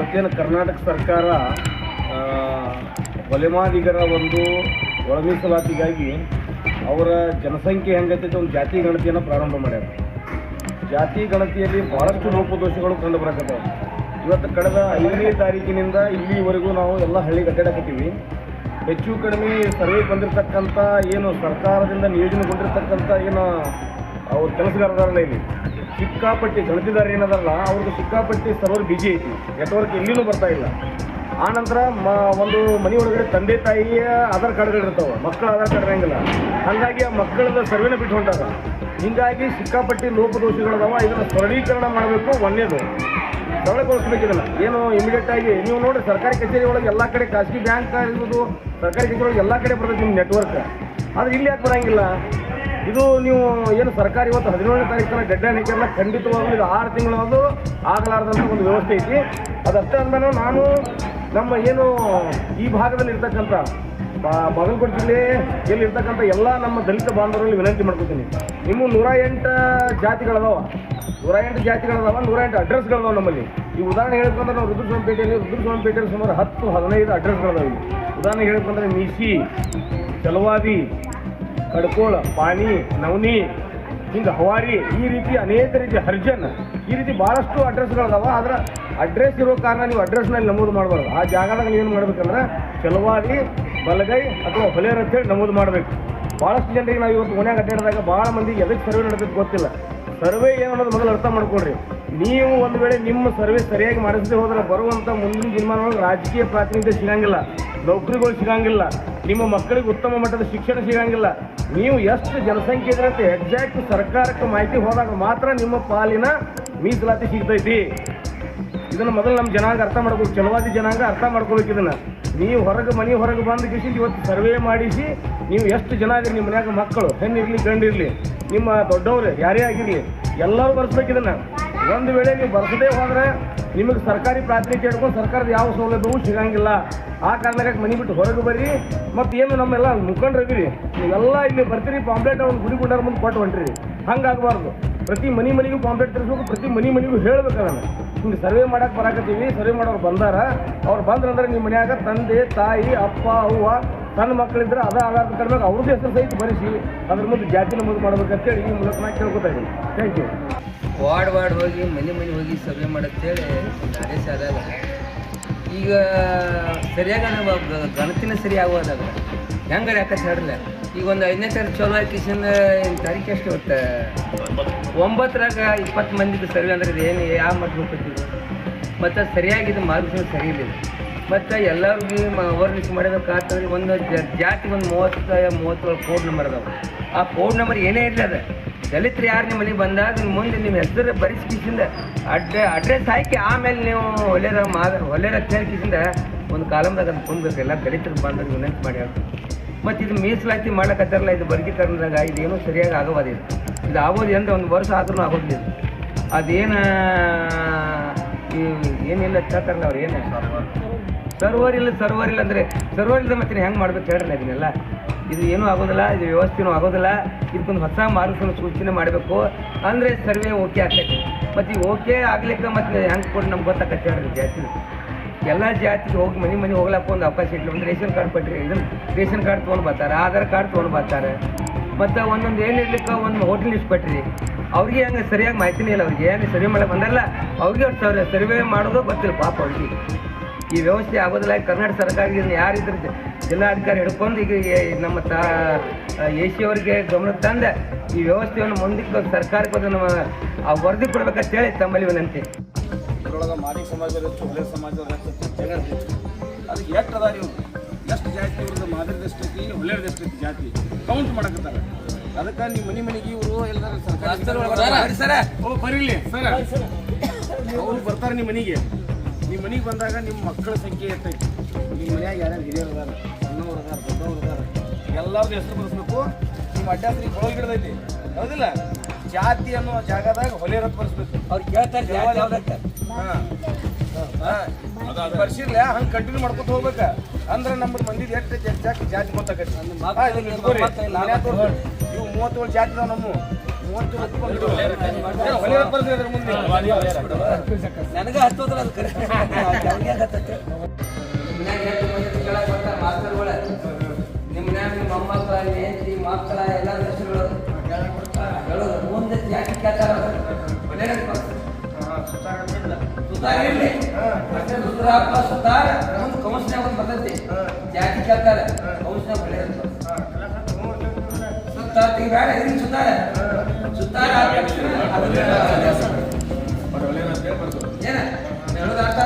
ಇವತ್ತೇನು ಕರ್ನಾಟಕ ಸರ್ಕಾರ ಒಲೆಮಾದಿಗರ ಒಂದು ಒಳ ಮೀಸಲಾತಿಗಾಗಿ ಅವರ ಜನಸಂಖ್ಯೆ ಹೆಂಗೈತೆ ಒಂದು ಜಾತಿ ಗಣತಿಯನ್ನು ಪ್ರಾರಂಭ ಮಾಡ್ಯಾರ. ಜಾತಿ ಗಣತಿಯಲ್ಲಿ ಬಹಳಷ್ಟು ಲೋಪದೋಷಗಳು ಕಂಡು ಬರಕತ್ತವೆ ಇವತ್ತು ಕಳೆದ ಐದನೇ ತಾರೀಕಿನಿಂದ ಇಲ್ಲಿವರೆಗೂ ನಾವು ಎಲ್ಲ ಹಳ್ಳಿ ಅಡ್ಡಾಡಕತ್ತೀವಿ ಹೆಚ್ಚು ಕಡಿಮೆ ಸರ್ವೆ ಬಂದಿರತಕ್ಕಂಥ, ಏನು ಸರ್ಕಾರದಿಂದ ನಿಯೋಜನೆಗೊಂಡಿರ್ತಕ್ಕಂಥ ಏನು ಅವ್ರ ಕೆಲಸಗಾರರಲ್ಲ ಇಲ್ಲಿ. ಸಿಕ್ಕಾಪಟ್ಟಿ ಗಣತಿದಾರ ಏನದಲ್ಲ ಅವ್ರದ್ದು ಸಿಕ್ಕಾಪಟ್ಟಿ ಸರ್ವರ್ ಬಿಜಿ ಐತಿ. ನೆಟ್ವರ್ಕ್ ಎಲ್ಲಿನೂ ಬರ್ತಾ ಇಲ್ಲ. ಆ ನಂತರ ಮ, ಒಂದು ಮನೆ ಒಳಗಡೆ ತಂದೆ ತಾಯಿಯ ಆಧಾರ್ ಕಾರ್ಡ್ಗಳಿರ್ತಾವೆ ಮಕ್ಕಳ ಆಧಾರ್ ಕಾರ್ಡ್ ಇರಂಗಿಲ್ಲ. ಹಾಗಾಗಿ ಆ ಮಕ್ಕಳದ ಸರ್ವೆನ ಬಿಟ್ಟು ಹೊಂಟಾರ. ಹೀಗಾಗಿ ಸಿಕ್ಕಾಪಟ್ಟಿ ಲೋಪದೋಷಗಳದಾವ. ಇದನ್ನು ಸರಳೀಕರಣ ಮಾಡಬೇಕು ಒಂದೇದು. ಸರಳಗೊಳಿಸ್ಬೇಕು ಇದನ್ನು ಏನು ಇಮಿಡಿಯೇಟ್ ಆಗಿ ನೀವು ನೋಡಿ ಸರ್ಕಾರಿ ಕಚೇರಿ ಒಳಗೆ ಎಲ್ಲ ಕಡೆ ಖಾಸಗಿ ಬ್ಯಾಂಕ್ ಇರ್ಬೋದು ಸರ್ಕಾರಿ ಕಚೇರಿ ಒಳಗೆ ಎಲ್ಲ ಕಡೆ ಬರ್ತದೆ ನಿಮ್ಮ ನೆಟ್ವರ್ಕ್ ಆದರೆ ಇಲ್ಲಿ ಯಾಕೆ ಬರಂಗಿಲ್ಲ? ಇದು ನೀವು ಏನು ಸರ್ಕಾರ ಇವತ್ತು ಹದಿನೇಳನೇ ತಾರೀಕು ತನಕ ಡೆಡ್ ಹಾಕಿರಲ್ಲ, ಖಂಡಿತವಾಗ್ಲೂ ಇದು ಆರು ತಿಂಗಳಾದ್ರು ಆಗಲಾರ್ದಂಥ ಒಂದು ವ್ಯವಸ್ಥೆ ಐತಿ. ಅದಷ್ಟೇ ಅಂದಮೇಲೆ ನಾನು ನಮ್ಮ ಏನು ಈ ಭಾಗದಲ್ಲಿ ಇರ್ತಕ್ಕಂಥ ಬಾಗಲಕೋಟೆ ಜಿಲ್ಲೆ ಇರ್ತಕ್ಕಂಥ ಎಲ್ಲ ನಮ್ಮ ದಲಿತ ಬಾಂಧವರಲ್ಲಿ ವಿನಂತಿ ಮಾಡ್ಕೊತೀನಿ. ನಿಮ್ಮ ನೂರ ಎಂಟು ಜಾತಿಗಳದಾವ. ನೂರ ಎಂಟು ಜಾತಿಗಳದಾವ, ನೂರ ಎಂಟು ಅಡ್ರೆಸ್ಗಳದಾವ ನಮ್ಮಲ್ಲಿ. ಈ ಉದಾಹರಣೆ ಹೇಳ್ಕೊಂಡ್ರೆ ನಾವು ರುದ್ರಸ್ವಾಮಿಪೇಟೆಯಲ್ಲಿ ರುದ್ರಸ್ವಾಮಿಪೇಟೆಯಲ್ಲಿ ಸುಮಾರು ಹತ್ತು, ಹದಿನೈದು ಅಡ್ರೆಸ್ಗಳದಾವೆ ಉದಾಹರಣೆ ಹೇಳ್ಕೊಂಡ್ರೆ ಮೀಸಿ ಚಲವಾದಿ ಕಡ್ಕೋಳ ಪಾನಿ ನವನಿ, ಹಿಂಗೆ ಹವಾರಿ, ಈ ರೀತಿ ಅನೇಕ ರೀತಿ ಹರ್ಜನ್, ಈ ರೀತಿ ಭಾಳಷ್ಟು ಅಡ್ರೆಸ್ಗಳದಾವ ಆದ್ರೆ ಅಡ್ರೆಸ್ ಇರೋ ಕಾರಣ ನೀವು ಅಡ್ರೆಸ್ನಲ್ಲಿ ನಮೂದು ಮಾಡಬಾರ್ದು. ಆ ಜಾಗದಾಗ ನೀವೇನು ಮಾಡ್ಬೇಕಂದ್ರೆ ಚಲವಾದಿ ಬಲಗೈ ಅಥವಾ ಹೊಲೇರ್ ಅಂತೇಳಿ ನಮೂದು ಮಾಡಬೇಕು. ಭಾಳಷ್ಟು ಜನರಿಗೆ ನಾವು ಇವತ್ತು ಮನ್ಯಾಗ ಅಡ್ಡಾಡಿದಾಗ ಭಾಳ ಮಂದಿಗೆ ಎದಕ್ಕೆ ಸರ್ವೆ ನಡೆದಕ್ಕೆ ಗೊತ್ತಿಲ್ಲ. ಸರ್ವೆ ಏನು ಅನ್ನೋದು ಮೊದಲು ಅರ್ಥ ಮಾಡ್ಕೊಳ್ರಿ. ನೀವು ಒಂದು ವೇಳೆ ನಿಮ್ಮ ಸರ್ವೆ ಸರಿಯಾಗಿ ಮಾಡಿಸದೆ ಹೋದ್ರೆ ಬರುವಂಥ ಮುಂದಿನ ದಿನಮಾನೊಳಗೆ ರಾಜಕೀಯ ಪ್ರಾತಿನಿಧ್ಯ ಸಿಗಂಗಿಲ್ಲ. ನೌಕರಿಗಳು ಸಿಗಂಗಿಲ್ಲ. ನಿಮ್ಮ ಮಕ್ಕಳಿಗೆ ಉತ್ತಮ ಮಟ್ಟದ ಶಿಕ್ಷಣ ಸಿಗಂಗಿಲ್ಲ. ನೀವು ಎಷ್ಟು ಜನಸಂಖ್ಯೆ ಇದ್ರೆ ಎಕ್ಸಾಕ್ಟ್ ಸರ್ಕಾರಕ್ಕೆ ಮಾಹಿತಿ ಹೋದಾಗ ಮಾತ್ರ ನಿಮ್ಮ ಪಾಲಿನ ಮೀಸಲಾತಿ ಸಿಗ್ತೈತಿ. ಇದನ್ನು ಮೊದಲು ನಮ್ಮ ಜನಾಂಗ ಅರ್ಥ ಮಾಡ್ಬೇಕು ಚಲವಾದಿ ಜನಾಂಗ ಅರ್ಥ ಮಾಡ್ಕೋಬೇಕು ಇದನ್ನು. ನೀವು ಹೊರಗೆ ಮನೆ ಹೊರಗೆ ಬಂದು ಕಿಸಿ ಇವತ್ತು ಸರ್ವೆ ಮಾಡಿಸಿ ನೀವು ಎಷ್ಟು ಜನ ಇದ್ರಿ ನಿಮ್ಮ ಮನ್ಯಾಗ ಮಕ್ಕಳು, ಹೆಣ್ಣಿರಲಿ, ಗಂಡಿರಲಿ, ನಿಮ್ಮ ದೊಡ್ಡವರು ಯಾರೇ ಆಗಿರಲಿ ಎಲ್ಲರೂ ಬರ್ಸ್ಬೇಕು ಇದನ್ನು. ಒಂದು ವೇಳೆ ನೀವು ಬರ್ಸದೇ ಹೋದ್ರೆ ನಿಮಗೆ ಸರ್ಕಾರಿ ಪ್ರಾತಿನಿಧ್ಯ ಹಿಡ್ಕೊಂಡು ಸರ್ಕಾರದ ಯಾವ ಸೌಲಭ್ಯವೂ ಸಿಗಂಗಿಲ್ಲ. ಆ ಕಾರಣಕ್ಕಾಗಿ ಮನೆ ಬಿಟ್ಟು ಹೊರಗೆ ಬರ್ರಿ. ಮತ್ತು ಏನು ನಮ್ಮೆಲ್ಲ ಮುಖಂಡರಿದ್ದೀರಿ ನೀವೆಲ್ಲ ಇಲ್ಲಿ ಬರ್ತೀರಿ, ಪಾಂಪ್ಲೆಟ್ ಅವ್ನು ಗುಡಿ ಗುಂಡಾರ ಮುಂದೆ ಕೊಟ್ಟು ಹೊಂಟ್ರಿ. ಹಂಗಾಗಬಾರ್ದು. ಪ್ರತಿ ಮನೆ ಮನೆಗೂ ಪಾಂಪ್ಲೆಟ್ ತರಿಸ್ಬೇಕು, ಪ್ರತಿ ಮನೆ ಮನೆಗೂ ಹೇಳ್ಬೇಕು ನಾನು. ಹಿಂಗೆ ಸರ್ವೆ ಮಾಡಕ್ಕೆ ಬರಾಕತ್ತೀವಿ, ಸರ್ವೆ ಮಾಡೋರು ಬಂದಾರ. ಅವ್ರು ಬಂದ್ರಂದ್ರೆ ನಿಮ್ಮ ಮನ್ಯಾಗ ತಂದೆ, ತಾಯಿ, ಅಪ್ಪ, ಅವ್ವ, ಸಣ್ಣ ಮಕ್ಕಳಿದ್ರೆ ಅದ ಆಧಾರ ಕಡಿಮೆ ಅವ್ರದ್ದು ಹೆಸರು ಸಹಿತ ಬರೆಸಿ, ಅದ್ರ ಮುಂದೆ ಜಾತಿ ನಮೂದು ಮಾಡ್ಬೇಕಂತೇಳಿ ಈ ಮೂಲಕ ನಾನು ಕೇಳ್ಕೊತಾ ಇದ್ದೀನಿ ಥ್ಯಾಂಕ್ ಯು ವಾರ್ಡ್ ವಾರ್ಡ್ ಹೋಗಿ, ಮನೆ ಮನೆ ಹೋಗಿ ಸಭೆ ಮಾಡತ್ತೇಳಿ ಆದೇಶ ಆದಾಗ. ಈಗ ಸರಿಯಾಗಿ ನಾವು ಗಣತಿನ ಸರಿ ಆಗೋದಾಗ. ಹೆಂಗಾರ ಯಾಕಂತ ಹೇಳಿಲ್ಲ ಈಗ ಒಂದು ಐದನೇ ತಾರೀಕು ಚಲೋ ಈ ತಾರೀಕು ಎಷ್ಟು ಇವತ್ತು ಒಂಬತ್ತರಾಗ ಇಪ್ಪತ್ತು ಮಂದಿದು ಸರ್ವೆ ಅಂದ್ರೆ ಇದು ಏನು, ಯಾವ ಮಟ್ಟ ಮತ್ತು ಸರಿಯಾಗಿದ್ದು ಮಾರ್ಗದರ್ಶನ ಸರಿ ಇಲ್ಲ ಮತ್ತು ಎಲ್ಲರಿಗೂ ಅವೇರ್ನೆಸ್ ಮಾಡಬೇಕಾಗ್ತದೆ ಒಂದು ಜಾತಿ ಒಂದು ಮೂವತ್ತು, ಮೂವತ್ತೇಳು ಕೋಡ್ ನಂಬರ್ ಅದಾವೆ. ಆ ಕೋಡ್ ನಂಬರ್ ಏನೇ ಇರಲಿ ಅದ. ದಲಿತರು ಯಾರು ನಿಮ್ಮ ಮನೆಗೆ ಬಂದಾಗ ನಿಮ್ಮ ಮುಂದೆ ನಿಮ್ಮ ಹೆಸರು ಬರಿಸ್ಕಿಸಿಂದ ಅಡ್ಡ ಅಡ್ರೆಸ್ ಹಾಕಿ ಆಮೇಲೆ ನೀವು ಹೊಲೆರ ಮಾದ ಹೊಲೆರ ಕಿಸಿಂದ ಒಂದು ಕಾಲಮ್ದಾಗ ಅದು ಕುಂದ್ಬೇಕು ಎಲ್ಲ ದಲಿತರು ನೀವು ವಿನಂತಿ ಮಾಡಿ ಮತ್ತು ಇದು ಮೀಸಲಾತಿ ಮಾಡ್ಲಕತ್ತಾರಲ್ಲ, ಇದು ವರ್ಗೀಕರಣದಾಗ ಇದೇನು ಸರಿಯಾಗಿ ಆಗೋದಿಲ್ಲ ಇದು ಆಗೋದು ಅಂದ್ರೆ ಒಂದು ವರ್ಷ ಆದ್ರೂ ಆಗೋದಿಲ್ಲ. ಅದೇನು ಏನಿಲ್ಲ ಹೇಳ್ತಾರಲ್ಲ ಅವ್ರು, ಏನು? ಸರ್ವರ್. ಇಲ್ಲ ಸರ್ವರ್ ಇಲ್ಲ ಅಂದರೆ, ಸರ್ವರ್ ಇಲ್ಲದೆ ಮತ್ತೆ ಹೆಂಗೆ ಮಾಡ್ಬೇಕು ಹೇಳ್ರಲ್ಲ ಇದನ್ನೆಲ್ಲ. ಇದು ಏನೂ ಆಗೋದಿಲ್ಲ, ಇದು ವ್ಯವಸ್ಥೆನೂ ಆಗೋದಿಲ್ಲ. ಇದಕ್ಕೊಂದು ಹೊಸ ಮಾರ್ಗದರ್ಶನ ಸೂಚನೆ ಮಾಡಬೇಕು. ಅಂದರೆ ಸರ್ವೆ ಓಕೆ ಆಗ್ತೈತೆ. ಮತ್ತು ಈ ಓಕೆ ಆಗ್ಲಿಕ್ಕೆ ಮತ್ತೆ ಹೆಂಗೆ ಕೊಟ್ಟು ನಮ್ಗೆ ಗೊತ್ತಾಗತ್ತೆ ಹೇಳ್ರಿ ಜಾತಿ. ಎಲ್ಲ ಜಾತಿಗೆ ಹೋಗಿ ಮನೆ ಮನೆ ಹೋಗ್ಲಕ್ಕ ಒಂದು ಅವಕಾಶ ಇಟ್ಲಿ. ಒಂದು ರೇಷನ್ ಕಾರ್ಡ್ ಕೊಟ್ಟರೆ ಇದನ್ನು ರೇಷನ್ ಕಾರ್ಡ್ ತೊಗೊಂಡು ಬರ್ತಾರೆ, ಆಧಾರ್ ಕಾರ್ಡ್ ತೊಗೊಂಡು ಬರ್ತಾರೆ. ಮತ್ತು ಒಂದೊಂದು ಏನು ಇರ್ಲಿಕ್ಕೆ ಒಂದು ಹೋಟ್ಲ್ ಲಿಸ್ಟ್ ಕೊಟ್ಟಿರಿ ಅವ್ರಿಗೆ ಹಂಗೆ ಸರಿಯಾಗಿ ಮಾಹಿತಿನೇ ಇಲ್ಲ ಅವ್ರಿಗೆ. ಏನು ಸರ್ವೆ ಮಾಡೋಕ್ಕೆ ಬಂದಲ್ಲ, ಅವ್ರಿಗೆ ಅವ್ರು ಸರ್ವೆ ಸರ್ವೆ ಮಾಡೋದು ಗೊತ್ತಿಲ್ಲ ಪಾಪ ಅವ್ರಿಗೆ. ಈ ವ್ಯವಸ್ಥೆ ಆಗೋದಿಲ್ಲ. ಕರ್ನಾಟಕ ಸರ್ಕಾರ ಇದನ್ನ ಯಾರಿದ್ರು ಜಿಲ್ಲಾಧಿಕಾರಿ ಹಿಡ್ಕೊಂಡು ಈಗ ನಮ್ಮ ತಾ ಎ ಸಿ ಅವರಿಗೆ ಗಮನಕ್ಕೆ ತಂದ ಈ ವ್ಯವಸ್ಥೆಯನ್ನು ಮುಂದಕ್ಕೆ ಸರ್ಕಾರಕ್ಕೆ ಅದನ್ನು ಆ ವರದಿ ಕೊಡ್ಬೇಕಂತ ಹೇಳಿ ತಮ್ಮಲ್ಲಿ ವಿನಂತಿ. ಇದ್ರೊಳಗೆ ಮಾದಿಗ ಸಮಾಜದ ಹೆಚ್ಚು ಹೊಲೆ ಹೆಚ್ಚು ಅದಕ್ಕೆ ಎಷ್ಟು ನೀವು ಇವ್ರು? ಎಷ್ಟು ಜಾತಿ ಇವ್ರದ್ದು? ಮಾದಿರದ ಎಷ್ಟೈತಿ ಹೊಲೆಯರ್ದು ಎಷ್ಟೈತಿ ಜಾತಿ. ಕೌಂಟ್ ಮಾಡಕತ್ತಾರ. ಅದಕ್ಕೆ ನಿಮ್ಮ ಮನೆ ಮನೆಗೆ ಇವರು ಎಲ್ಲರೂ ಸರ್ಕಾರ ಸರ. ಓ ಬರಿಲಿ ಸರ್. ಅವ್ರು ಬರ್ತಾರೆ ನಿಮ್ಮ ಮನೆಗೆ. ನಿಮ್ಮ ಮನೆಗೆ ಬಂದಾಗ ನಿಮ್ಮ ಮಕ್ಕಳ ಸಂಖ್ಯೆ ಇರ್ತೈತಿ. ನಿಮ್ಮ ಮನ್ಯಾಗ ಯಾರ್ಯಾರು ಹಿರಿಯರು ಅದಾರ? ಅದಾರ ದೊಡ್ಡವ್ರು ಅದಾರ ಎಲ್ಲರದ್ದು ಹೆಸರು ಬರೆಸ್ಬೇಕು. ನಿಮ್ಮ ಅಡ್ಡಾಸ್ರಿ ಕೊಳಗೆ ಹಿಡ್ದೈತಿ ಹೌದಿಲ್ಲ? ಜಾತಿ ಅನ್ನೋ ಜಾಗದಾಗ ಹೊಲೆಯರ ಬರ್ಸ್ಬೇಕು. ಅವ್ರು ಕೇಳ್ತಾರೆ ಯಾವ್ದಕ್ಕೆ? ಬರ್ಸಿರ್ಲ ಹಂಗೆ ಕಂಟಿನ್ಯೂ ಮಾಡ್ಕೊತ ಹೋಗ್ಬೇಕ. ಅಂದ್ರೆ ನಮ್ಮ ಮಂದಿ ಎಷ್ಟು ಜಾತಿ ಜಾತಿ ಗೊತ್ತಾಗತ್ತೆ ಹಾ. ಇವು ಮೂವತ್ತೇಳು ಜಾತಿ ಅದಾವ ನಮ್ಮ. ನನಗೆ ಹತ್ತೋದ್ರ ಅದು ಕರೆ. ಮಕ್ಕಳ ಎಲ್ಲ ಹೆಸರುಗಳು ಹೇಳೋದು. ಮುಂದೆ ಯಾಕೆ ಕೇಳ್ತಾರ ಇರ್ಲಿ. ಅಷ್ಟೇ ರುದ್ರಪ್ಪ ಸುತಾರ ಒಂದು ಕೌನ್ಸ್ನ್ಯಾಗ ಒಂದು ಬರ್ತೈತಿ ಜಾತಿ ಕೇಳ್ತಾರೆ ಕೌನ್ಸ್ನ್ಯಾಗ ಒಳ್ಳೆಯದಪ್ಪ ಸುತ್ತ ಇದನ್ನ ಸುತ್ತಾರ. ಸುತ್ತಾರ ಏನ? ಹೇಳೋದು ಅರ್ಥ